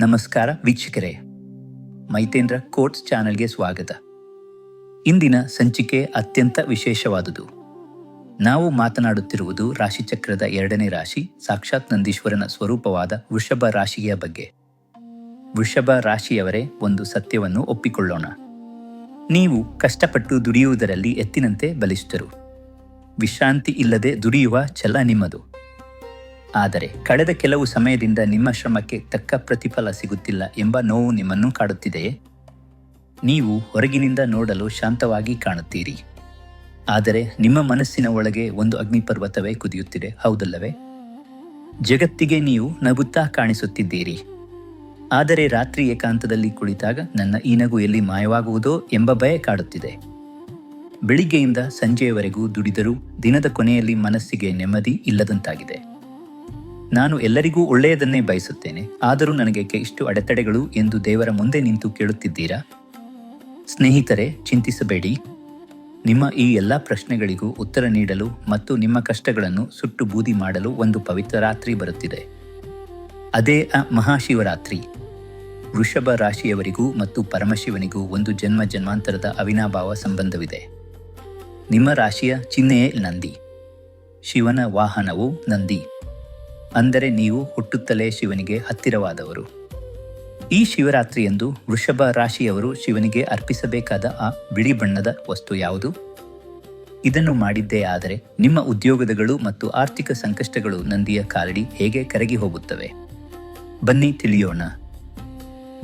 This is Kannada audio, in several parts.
ನಮಸ್ಕಾರ ವೀಕ್ಷಕರೇ. ಮೈತೇಂದ್ರ ಕೋಟ್ಸ್ ಚಾನೆಲ್ಗೆ ಸ್ವಾಗತ. ಇಂದಿನ ಸಂಚಿಕೆ ಅತ್ಯಂತ ವಿಶೇಷವಾದುದು. ನಾವು ಮಾತನಾಡುತ್ತಿರುವುದು ರಾಶಿಚಕ್ರದ ಎರಡನೇ ರಾಶಿ, ಸಾಕ್ಷಾತ್ ನಂದೀಶ್ವರನ ಸ್ವರೂಪವಾದ ವೃಷಭ ರಾಶಿಯ ಬಗ್ಗೆ. ವೃಷಭ ರಾಶಿಯವರೇ, ಒಂದು ಸತ್ಯವನ್ನು ಒಪ್ಪಿಕೊಳ್ಳೋಣ. ನೀವು ಕಷ್ಟಪಟ್ಟು ದುಡಿಯುವುದರಲ್ಲಿ ಎತ್ತಿನಂತೆ ಬಲಿಷ್ಠರು. ವಿಶ್ರಾಂತಿ ಇಲ್ಲದೆ ದುಡಿಯುವ ಛಲ ನಿಮ್ಮದು. ಆದರೆ ಕಳೆದ ಕೆಲವು ಸಮಯದಿಂದ ನಿಮ್ಮ ಶ್ರಮಕ್ಕೆ ತಕ್ಕ ಪ್ರತಿಫಲ ಸಿಗುತ್ತಿಲ್ಲ ಎಂಬ ನೋವು ನಿಮ್ಮನ್ನು ಕಾಡುತ್ತಿದೆಯೇ ನೀವು ಹೊರಗಿನಿಂದ ನೋಡಲು ಶಾಂತವಾಗಿ ಕಾಣುತ್ತೀರಿ. ಆದರೆ ನಿಮ್ಮ ಮನಸ್ಸಿನ ಒಳಗೆ ಒಂದು ಅಗ್ನಿಪರ್ವತವೇ ಕುದಿಯುತ್ತಿದೆ, ಹೌದಲ್ಲವೇ? ಜಗತ್ತಿಗೆ ನೀವು ನಗುತ್ತಾ ಕಾಣಿಸುತ್ತಿದ್ದೀರಿ. ಆದರೆ ರಾತ್ರಿ ಏಕಾಂತದಲ್ಲಿ ಕುಳಿತಾಗ ನನ್ನ ಈ ನಗು ಎಲ್ಲಿ ಮಾಯವಾಗುವುದೋ ಎಂಬ ಭಯ ಕಾಡುತ್ತಿದೆ. ಬೆಳಿಗ್ಗೆಯಿಂದ ಸಂಜೆಯವರೆಗೂ ದುಡಿದರೂ ದಿನದ ಕೊನೆಯಲ್ಲಿ ಮನಸ್ಸಿಗೆ ನೆಮ್ಮದಿ ಇಲ್ಲದಂತಾಗಿದೆ. ನಾನು ಎಲ್ಲರಿಗೂ ಒಳ್ಳೆಯದನ್ನೇ ಬಯಸುತ್ತೇನೆ. ಆದರೂ ನನಗೆ ಇಷ್ಟು ಅಡೆತಡೆಗಳು ಎಂದು ದೇವರ ಮುಂದೆ ನಿಂತು ಕೇಳುತ್ತಿದ್ದೀರಾ? ಸ್ನೇಹಿತರೆ, ಚಿಂತಿಸಬೇಡಿ. ನಿಮ್ಮ ಈ ಎಲ್ಲ ಪ್ರಶ್ನೆಗಳಿಗೂ ಉತ್ತರ ನೀಡಲು ಮತ್ತು ನಿಮ್ಮ ಕಷ್ಟಗಳನ್ನು ಸುಟ್ಟು ಬೂದಿ ಮಾಡಲು ಒಂದು ಪವಿತ್ರ ರಾತ್ರಿ ಬರುತ್ತಿದೆ. ಅದೇ ಅ ಮಹಾಶಿವರಾತ್ರಿ. ವೃಷಭ ರಾಶಿಯವರಿಗೂ ಮತ್ತು ಪರಮಶಿವನಿಗೂ ಒಂದು ಜನ್ಮ ಜನ್ಮಾಂತರದ ಅವಿನಾಭಾವ ಸಂಬಂಧವಿದೆ. ನಿಮ್ಮ ರಾಶಿಯ ಚಿಹ್ನೆಯೇ ನಂದಿ. ಶಿವನ ವಾಹನವು ನಂದಿ. ಅಂದರೆ ನೀವು ಹುಟ್ಟುತ್ತಲೇ ಶಿವನಿಗೆ ಹತ್ತಿರವಾದವರು. ಈ ಶಿವರಾತ್ರಿಯಂದು ವೃಷಭ ರಾಶಿಯವರು ಶಿವನಿಗೆ ಅರ್ಪಿಸಬೇಕಾದ ಆ ಬಿಳಿ ಬಣ್ಣದ ವಸ್ತು ಯಾವುದು? ಇದನ್ನು ಮಾಡಿದ್ದೇ ಆದರೆ ನಿಮ್ಮ ಉದ್ಯೋಗದಗಳು ಮತ್ತು ಆರ್ಥಿಕ ಸಂಕಷ್ಟಗಳು ನಂದಿಯ ಕಾಲಡಿ ಹೇಗೆ ಕರಗಿ ಹೋಗುತ್ತವೆ? ಬನ್ನಿ ತಿಳಿಯೋಣ.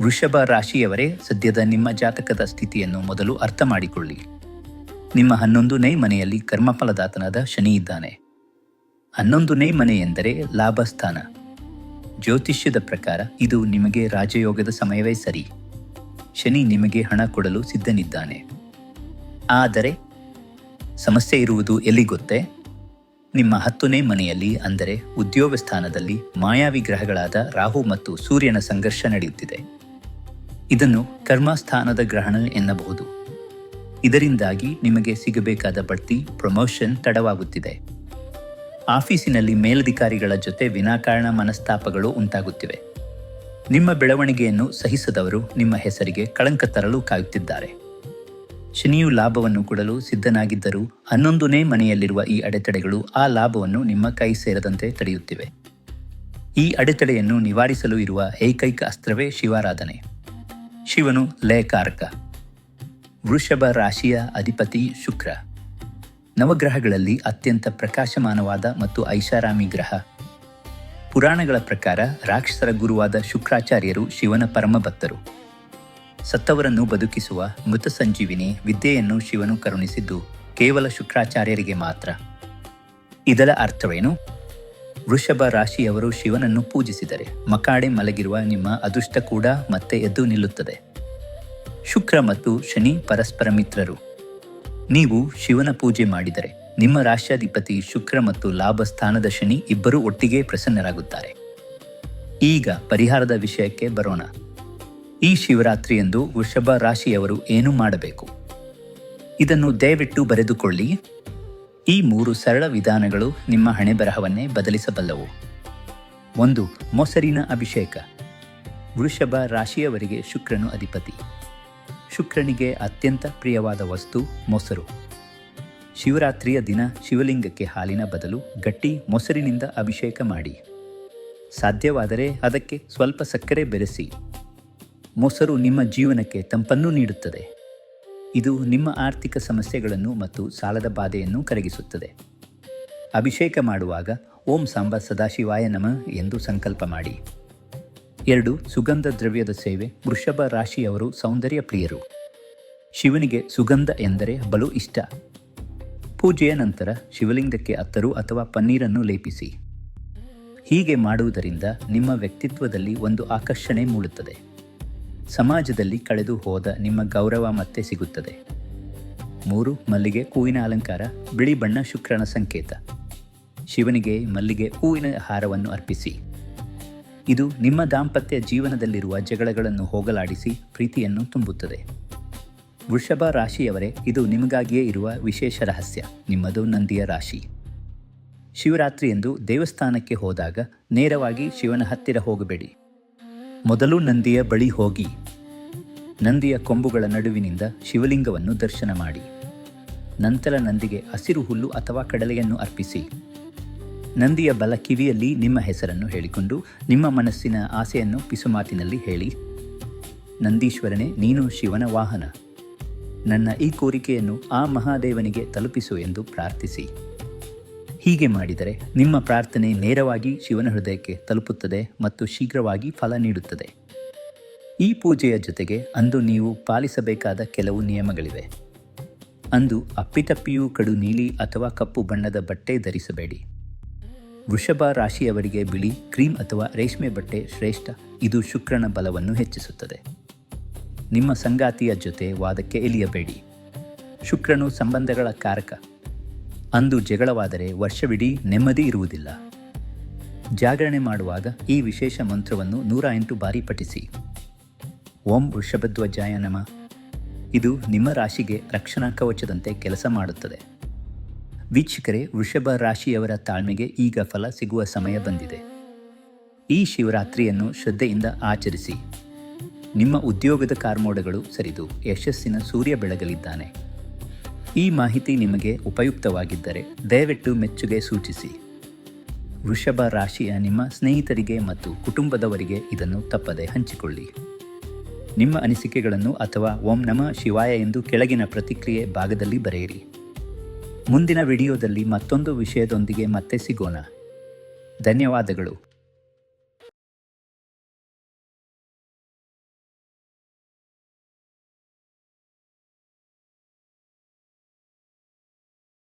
ವೃಷಭ ರಾಶಿಯವರೇ, ಸದ್ಯದ ನಿಮ್ಮ ಜಾತಕದ ಸ್ಥಿತಿಯನ್ನು ಮೊದಲು ಅರ್ಥ ಮಾಡಿಕೊಳ್ಳಿ. ನಿಮ್ಮ ಹನ್ನೊಂದನೇ ಮನೆಯಲ್ಲಿ ಕರ್ಮಫಲದಾತನಾದ ಶನಿ ಇದ್ದಾನೆ. ಹನ್ನೊಂದನೇ ಮನೆ ಎಂದರೆ ಲಾಭಸ್ಥಾನ. ಜ್ಯೋತಿಷ್ಯದ ಪ್ರಕಾರ ಇದು ನಿಮಗೆ ರಾಜಯೋಗದ ಸಮಯವೇ ಸರಿ. ಶನಿ ನಿಮಗೆ ಹಣ ಕೊಡಲು ಸಿದ್ಧನಿದ್ದಾನೆ. ಆದರೆ ಸಮಸ್ಯೆ ಇರುವುದು ಎಲ್ಲಿ ಗೊತ್ತೇ? ನಿಮ್ಮ ಹತ್ತನೇ ಮನೆಯಲ್ಲಿ ಅಂದರೆ ಉದ್ಯೋಗ ಸ್ಥಾನದಲ್ಲಿ ಮಾಯಾವಿ ಗ್ರಹಗಳಾದ ರಾಹು ಮತ್ತು ಸೂರ್ಯನ ಸಂಘರ್ಷ ನಡೆಯುತ್ತಿದೆ. ಇದನ್ನು ಕರ್ಮಸ್ಥಾನದ ಗ್ರಹಣ ಎನ್ನಬಹುದು. ಇದರಿಂದಾಗಿ ನಿಮಗೆ ಸಿಗಬೇಕಾದ ಬಡ್ತಿ, ಪ್ರಮೋಷನ್ ತಡವಾಗುತ್ತಿದೆ. ಆಫೀಸಿನಲ್ಲಿ ಮೇಲಧಿಕಾರಿಗಳ ಜೊತೆ ವಿನಾಕಾರಣ ಮನಸ್ತಾಪಗಳು ಉಂಟಾಗುತ್ತಿವೆ. ನಿಮ್ಮ ಬೆಳವಣಿಗೆಯನ್ನು ಸಹಿಸದವರು ನಿಮ್ಮ ಹೆಸರಿಗೆ ಕಳಂಕ ತರಲು ಕಾಯುತ್ತಿದ್ದಾರೆ. ಶನಿಯು ಲಾಭವನ್ನು ಕೊಡಲು ಸಿದ್ಧನಾಗಿದ್ದರೂ ಹನ್ನೊಂದನೇ ಮನೆಯಲ್ಲಿರುವ ಈ ಅಡೆತಡೆಗಳು ಆ ಲಾಭವನ್ನು ನಿಮ್ಮ ಕೈ ಸೇರದಂತೆ ತಡೆಯುತ್ತಿವೆ. ಈ ಅಡೆತಡೆಯನ್ನು ನಿವಾರಿಸಲು ಇರುವ ಏಕೈಕ ಅಸ್ತ್ರವೇ ಶಿವಾರಾಧನೆ. ಶಿವನು ಲಯಕಾರಕ ವೃಷಭ ರಾಶಿಯ ಅಧಿಪತಿ ಶುಕ್ರ. ನವಗ್ರಹಗಳಲ್ಲಿ ಅತ್ಯಂತ ಪ್ರಕಾಶಮಾನವಾದ ಮತ್ತು ಐಷಾರಾಮಿ ಗ್ರಹ. ಪುರಾಣಗಳ ಪ್ರಕಾರ ರಾಕ್ಷಸರ ಗುರುವಾದ ಶುಕ್ರಾಚಾರ್ಯರು ಶಿವನ ಪರಮ ಭಕ್ತರು ಸತ್ತವರನ್ನು ಬದುಕಿಸುವ ಮೃತ ಸಂಜೀವಿನಿ ವಿದ್ಯೆಯನ್ನು ಶಿವನು ಕರುಣಿಸಿದ್ದು ಕೇವಲ ಶುಕ್ರಾಚಾರ್ಯರಿಗೆ ಮಾತ್ರ. ಇದರ ಅರ್ಥವೇನು? ವೃಷಭ ರಾಶಿಯವರು ಶಿವನನ್ನು ಪೂಜಿಸಿದರೆ ಮಕಾಡೆ ಮಲಗಿರುವ ನಿಮ್ಮ ಅದೃಷ್ಟ ಕೂಡ ಮತ್ತೆ ಎದ್ದು ನಿಲ್ಲುತ್ತದೆ. ಶುಕ್ರ ಮತ್ತು ಶನಿ ಪರಸ್ಪರ ಮಿತ್ರರು. ನೀವು ಶಿವನ ಪೂಜೆ ಮಾಡಿದರೆ ನಿಮ್ಮ ರಾಷ್ಟ್ರಾಧಿಪತಿ ಶುಕ್ರ ಮತ್ತು ಲಾಭ ಸ್ಥಾನದ ಶನಿ ಇಬ್ಬರೂ ಒಟ್ಟಿಗೆ ಪ್ರಸನ್ನರಾಗುತ್ತಾರೆ. ಈಗ ಪರಿಹಾರದ ವಿಷಯಕ್ಕೆ ಬರೋಣ. ಈ ಶಿವರಾತ್ರಿಯಂದು ವೃಷಭ ರಾಶಿಯವರು ಏನು ಮಾಡಬೇಕು? ಇದನ್ನು ದಯವಿಟ್ಟು ಬರೆದುಕೊಳ್ಳಿ. ಈ ಮೂರು ಸರಳ ವಿಧಾನಗಳು ನಿಮ್ಮ ಹಣೆ ಬರಹವನ್ನೇ ಬದಲಿಸಬಲ್ಲವು. ಒಂದು, ಮೊಸರಿನ ಅಭಿಷೇಕ. ವೃಷಭ ರಾಶಿಯವರಿಗೆ ಶುಕ್ರನು ಅಧಿಪತಿ. ಶುಕ್ರನಿಗೆ ಅತ್ಯಂತ ಪ್ರಿಯವಾದ ವಸ್ತು ಮೊಸರು. ಶಿವರಾತ್ರಿಯ ದಿನ ಶಿವಲಿಂಗಕ್ಕೆ ಹಾಲಿನ ಬದಲು ಗಟ್ಟಿ ಮೊಸರಿನಿಂದ ಅಭಿಷೇಕ ಮಾಡಿ. ಸಾಧ್ಯವಾದರೆ ಅದಕ್ಕೆ ಸ್ವಲ್ಪ ಸಕ್ಕರೆ ಬೆರೆಸಿ. ಮೊಸರು ನಿಮ್ಮ ಜೀವನಕ್ಕೆ ತಂಪನ್ನು ನೀಡುತ್ತದೆ. ಇದು ನಿಮ್ಮ ಆರ್ಥಿಕ ಸಮಸ್ಯೆಗಳನ್ನು ಮತ್ತು ಸಾಲದ ಬಾಧೆಯನ್ನು ಕರಗಿಸುತ್ತದೆ. ಅಭಿಷೇಕ ಮಾಡುವಾಗ ಓಂ ಸಾಂಬ ಸದಾಶಿವಾಯ ನಮ ಎಂದು ಸಂಕಲ್ಪ ಮಾಡಿ. ಎರಡು, ಸುಗಂಧ ದ್ರವ್ಯದ ಸೇವೆ ವೃಷಭ ರಾಶಿಯವರು ಸೌಂದರ್ಯ ಪ್ರಿಯರು. ಶಿವನಿಗೆ ಸುಗಂಧ ಎಂದರೆ ಬಲು ಇಷ್ಟ. ಪೂಜೆಯ ನಂತರ ಶಿವಲಿಂಗಕ್ಕೆ ಅತ್ತರು ಅಥವಾ ಪನ್ನೀರನ್ನು ಲೇಪಿಸಿ. ಹೀಗೆ ಮಾಡುವುದರಿಂದ ನಿಮ್ಮ ವ್ಯಕ್ತಿತ್ವದಲ್ಲಿ ಒಂದು ಆಕರ್ಷಣೆ ಮೂಡುತ್ತದೆ. ಸಮಾಜದಲ್ಲಿ ಕಳೆದು ಹೋದ ನಿಮ್ಮ ಗೌರವ ಮತ್ತೆ ಸಿಗುತ್ತದೆ. ಮೂರು, ಮಲ್ಲಿಗೆ ಹೂವಿನ ಅಲಂಕಾರ, ಬಿಳಿ ಬಣ್ಣ ಶುಕ್ರನ ಸಂಕೇತ. ಶಿವನಿಗೆ ಮಲ್ಲಿಗೆ ಹೂವಿನ ಹಾರವನ್ನು ಅರ್ಪಿಸಿ. ಇದು ನಿಮ್ಮ ದಾಂಪತ್ಯ ಜೀವನದಲ್ಲಿರುವ ಜಗಳಗಳನ್ನು ಹೋಗಲಾಡಿಸಿ, ಪ್ರೀತಿಯನ್ನು ತುಂಬುತ್ತದೆ. ವೃಷಭ ರಾಶಿಯವರೇ, ಇದು ನಿಮಗಾಗಿಯೇ ಇರುವ ವಿಶೇಷ ರಹಸ್ಯ. ನಿಮ್ಮದು ನಂದಿಯ ರಾಶಿ. ಶಿವರಾತ್ರಿಯಂದು ದೇವಸ್ಥಾನಕ್ಕೆ ಹೋದಾಗ ನೇರವಾಗಿ ಶಿವನ ಹತ್ತಿರ ಹೋಗಬೇಡಿ. ಮೊದಲು ನಂದಿಯ ಬಳಿ ಹೋಗಿ. ನಂದಿಯ ಕೊಂಬುಗಳ ನಡುವಿನಿಂದ ಶಿವಲಿಂಗವನ್ನು ದರ್ಶನ ಮಾಡಿ. ನಂತರ ನಂದಿಗೆ ಹಸಿರು ಹುಲ್ಲು ಅಥವಾ ಕಡಲೆಯನ್ನು ಅರ್ಪಿಸಿ. ನಂದಿಯ ಬಲ ಕಿವಿಯಲ್ಲಿ ನಿಮ್ಮ ಹೆಸರನ್ನು ಹೇಳಿಕೊಂಡು ನಿಮ್ಮ ಮನಸ್ಸಿನ ಆಸೆಯನ್ನು ಪಿಸುಮಾತಿನಲ್ಲಿ ಹೇಳಿ. ನಂದೀಶ್ವರನೇ, ನೀನು ಶಿವನ ವಾಹನ. ನನ್ನ ಈ ಕೋರಿಕೆಯನ್ನು ಆ ಮಹಾದೇವನಿಗೆ ತಲುಪಿಸು ಎಂದು ಪ್ರಾರ್ಥಿಸಿ. ಹೀಗೆ ಮಾಡಿದರೆ ನಿಮ್ಮ ಪ್ರಾರ್ಥನೆ ನೇರವಾಗಿ ಶಿವನ ಹೃದಯಕ್ಕೆ ತಲುಪುತ್ತದೆ ಮತ್ತು ಶೀಘ್ರವಾಗಿ ಫಲ ನೀಡುತ್ತದೆ. ಈ ಪೂಜೆಯ ಜೊತೆಗೆ ಅಂದು ನೀವು ಪಾಲಿಸಬೇಕಾದ ಕೆಲವು ನಿಯಮಗಳಿವೆ. ಅಂದು ಅಪ್ಪಿತಪ್ಪಿಯೂ ಕಡು ನೀಲಿ ಅಥವಾ ಕಪ್ಪು ಬಣ್ಣದ ಬಟ್ಟೆ ಧರಿಸಬೇಡಿ. ವೃಷಭ ರಾಶಿಯವರಿಗೆ ಬಿಳಿ, ಕ್ರೀಮ್ ಅಥವಾ ರೇಷ್ಮೆ ಬಟ್ಟೆ ಶ್ರೇಷ್ಠ, ಇದು ಶುಕ್ರನ ಬಲವನ್ನು ಹೆಚ್ಚಿಸುತ್ತದೆ. ನಿಮ್ಮ ಸಂಗಾತಿಯ ಜೊತೆ ವಾದಕ್ಕೆ ಇಳಿಯಬೇಡಿ. ಶುಕ್ರನು ಸಂಬಂಧಗಳ ಕಾರಕ. ಅಂದು ಜಗಳವಾದರೆ ವರ್ಷವಿಡೀ ನೆಮ್ಮದಿ ಇರುವುದಿಲ್ಲ. ಜಾಗರಣೆ ಮಾಡುವಾಗ ಈ ವಿಶೇಷ ಮಂತ್ರವನ್ನು ನೂರ ಎಂಟು ಬಾರಿ ಪಠಿಸಿ. ಓಂ ವೃಷಭಧ್ವಜಾಯ ನಮ. ಇದು ನಿಮ್ಮ ರಾಶಿಗೆ ರಕ್ಷಣಾ ಕವಚದಂತೆ ಕೆಲಸ ಮಾಡುತ್ತದೆ. ವೀಕ್ಷಕರೇ, ವೃಷಭ ರಾಶಿಯವರ ತಾಳ್ಮೆಗೆ ಈಗ ಫಲ ಸಿಗುವ ಸಮಯ ಬಂದಿದೆ. ಈ ಶಿವರಾತ್ರಿಯನ್ನು ಶ್ರದ್ಧೆಯಿಂದ ಆಚರಿಸಿ. ನಿಮ್ಮ ಉದ್ಯೋಗದ ಕಾರ್ಮೋಡಗಳು ಸರಿದು ಯಶಸ್ಸಿನ ಸೂರ್ಯ ಬೆಳಗಲಿದ್ದಾನೆ. ಈ ಮಾಹಿತಿ ನಿಮಗೆ ಉಪಯುಕ್ತವಾಗಿದ್ದರೆ ದಯವಿಟ್ಟು ಮೆಚ್ಚುಗೆ ಸೂಚಿಸಿ. ವೃಷಭ ರಾಶಿಯ ನಿಮ್ಮ ಸ್ನೇಹಿತರಿಗೆ ಮತ್ತು ಕುಟುಂಬದವರಿಗೆ ಇದನ್ನು ತಪ್ಪದೆ ಹಂಚಿಕೊಳ್ಳಿ. ನಿಮ್ಮ ಅನಿಸಿಕೆಗಳನ್ನು ಅಥವಾ ಓಂ ನಮ ಶಿವಾಯ ಎಂದು ಕೆಳಗಿನ ಪ್ರತಿಕ್ರಿಯೆ ಭಾಗದಲ್ಲಿ ಬರೆಯಿರಿ. ಮುಂದಿನ ವಿಡಿಯೋದಲ್ಲಿ ಮತ್ತೊಂದು ವಿಷಯದೊಂದಿಗೆ ಮತ್ತೆ ಸಿಗೋಣ. ಧನ್ಯವಾದಗಳು.